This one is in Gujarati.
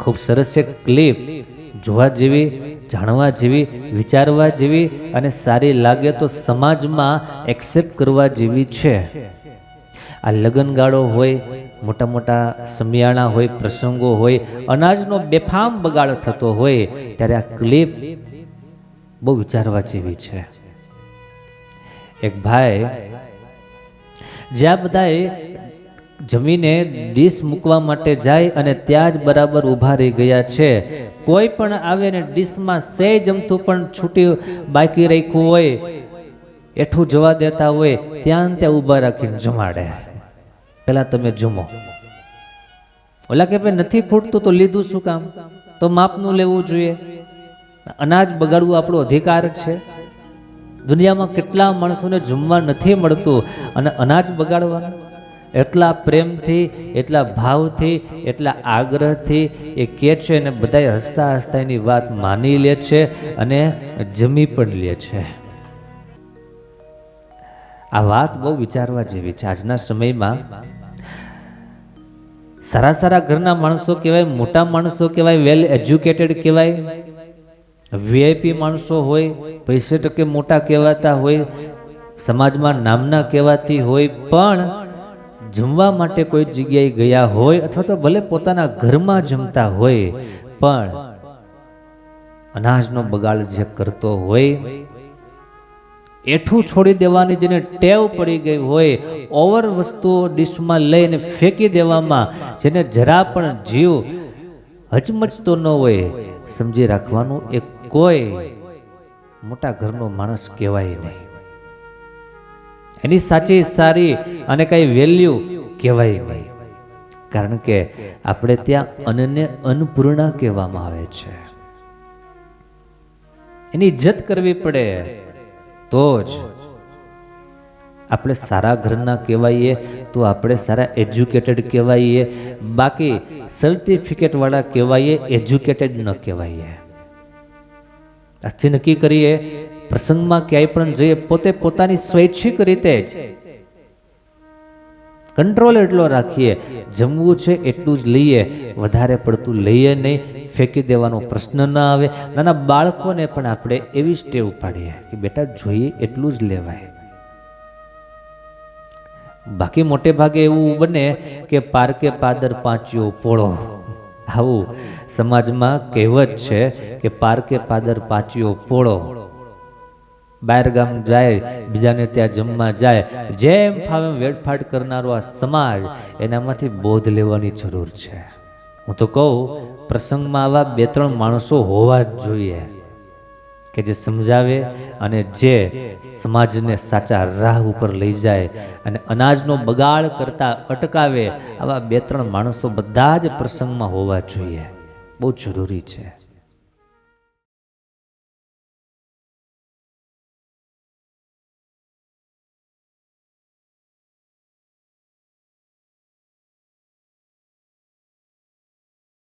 ખૂબ સરસ છે ક્લિપ જોવા જેવી, જાણવા જેવી, વિચારવા જેવી અને સારી લાગે તો સમાજમાં એક્સેપ્ટ કરવા જેવી છે. આ લગ્નગાળો હોય, મોટા મોટા સમિયાણા હોય, પ્રસંગો હોય, અનાજનો બેફામ બગાડ થતો હોય, ત્યારે આ ક્લિપ બહુ વિચારવા જેવી છે. એક ભાઈ, જ્યાં બધાએ જમીને ડીશ મૂકવા માટે જાય અને ત્યાં જ બરાબર ઊભા રહી ગયા છે. કોઈ પણ આવે ને ડીશમાં સે જમતું પણ છૂટી બાકી રાખ્યું હોય, એઠું જવા દેતા હોય, ત્યાં ત્યાં ઊભા રાખીને જમાડે. પહેલાં તમે જમો. ઓલા કે ભાઈ, નથી ખૂટતું તો લીધું શું કામ? તો માપનું લેવું જોઈએ. અનાજ બગાડવું આપણો અધિકાર છે. દુનિયામાં કેટલા માણસોને જમવા નથી મળતું અને અનાજ બગાડવાનું? એટલા પ્રેમથી, એટલા ભાવથી, એટલા આગ્રહથી એ કહે છે અને બધાય હસતા હસતા એની વાત માની લે છે અને જમી પણ લે છે. આ વાત બહુ વિચારવા જેવી છે આજના સમયમાં. સારા સારા ઘરના માણસો કહેવાય, મોટા માણસો કહેવાય વેલ એજ્યુકેટેડ કહેવાય વીઆઈપી માણસો હોય, પૈસે ટકે મોટા કહેવાતા હોય, સમાજમાં નામના કહેવાતી હોય, પણ જમવા માટે કોઈ જગ્યાએ ગયા હોય અથવા તો ભલે પોતાના ઘરમાં જમતા હોય, પણ અનાજનો બગાડ જે કરતો હોય, એઠું છોડી દેવાની જેને ટેવ પડી ગઈ હોય, ઓવર વસ્તુઓ ડીશમાં લઈને ફેંકી દેવામાં જેને જરા પણ જીવ હચમચતો ન હોય, સમજી રાખવાનું એ કોઈ મોટા ઘરનો માણસ કહેવાય નહીં. એની સાચી સારી અને કઈ વેલ્યુ કહેવાય નહીં. કારણ કે આપણે ત્યાં અન્નને અન્નપૂર્ણા કહેવામાં આવે છે. એની ઇજ્જત કરવી પડે તો જ આપણે સારા ઘરના કહેવાઈએ તો આપણે સારા એજ્યુકેટેડ કહેવાઈએ. બાકી સર્ટિફિકેટ વાળા કહેવાઈએ એજ્યુકેટેડ ન કહેવાઈએ. આજથી નક્કી કરીએ, પ્રસંગમાં ક્યાંય પણ જઈએ, પોતે પોતાની સ્વૈચ્છિક રીતે જ કંટ્રોલ એટલો રાખીએ, જમવું છે એટલું જ લઈએ, વધારે પડતું લઈએ નહીં, ફેંકી દેવાનો પ્રશ્ન ન આવે. નાના બાળકોને પણ આપણે એવી જ ટેવ પાડીએ કે બેટા જોઈએ એટલું જ લેવાય. બાકી મોટે ભાગે એવું બને કે પારકે પાદર પાંચ્યો પોળો. આવું સમાજમાં કહેવત છે કે પારકે પાદર પાંચ્યો પોળો. બહાર ગામ જાય, બીજાને ત્યાં જમવા જાય. જેમ ફાવે વેડફાટ કરનારો આ સમાજ એનામાંથી બોધ લેવાની જરૂર છે. હું તો કહું, પ્રસંગમાં આવા બે ત્રણ માણસો હોવા જ જોઈએ. કે જે સમજાવે અને જે સમાજને સાચા રાહ ઉપર લઈ જાય અને અનાજનો બગાડ કરતા અટકાવે, આવા બે ત્રણ માણસો બધા જ પ્રસંગમાં હોવા જોઈએ. બહુ જરૂરી છે.